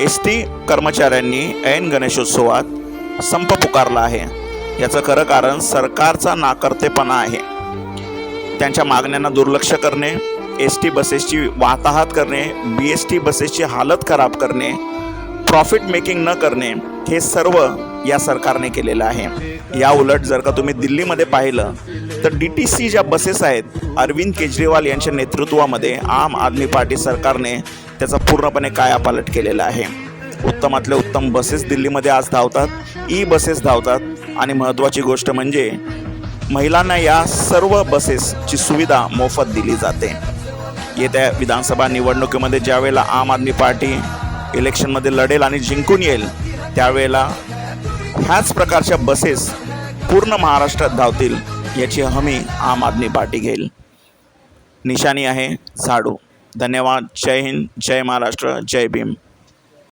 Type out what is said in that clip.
S T कर्मचाऱ्यांनी ऐन गणेशोत्सवात संप पुकारला आहे. याचं खरं कारण सरकारचा नाकर्तेपणा आहे. त्यांच्या मागण्यांना दुर्लक्ष करणे एस टी बसेसची वाताहत करणे बी एस टी बसेसची हालत खराब करणे प्रॉफिट मेकिंग न करणे हे सर्व या सरकारने केलेलं आहे. या उलट जर का तुम्ही दिल्लीमध्ये पाहिलं तर डी टी सी ज्या बसेस आहेत अरविंद केजरीवाल यांच्या नेतृत्वामध्ये आम आदमी पार्टी सरकारने त्याचा पूर्णपणे कायापालट केलेला आहे. उत्तमातल्या उत्तम बसेस दिल्लीमध्ये आज धावतात ई बसेस धावतात आणि महत्त्वाची गोष्ट म्हणजे महिलांना या सर्व बसेसची सुविधा मोफत दिली जाते. येत्या विधानसभा निवडणुकीमध्ये ज्यावेळेला आम आदमी पार्टी इलेक्शनमध्ये लढेल आणि जिंकून येईल त्यावेळेला ह्याच प्रकारच्या बसेस पूर्ण महाराष्ट्रात धावतील याची हमी आम आदमी पार्टी घेईल. निशाणी आहे झाडू. धन्यवाद. जय हिंद जय महाराष्ट्र जय भीम.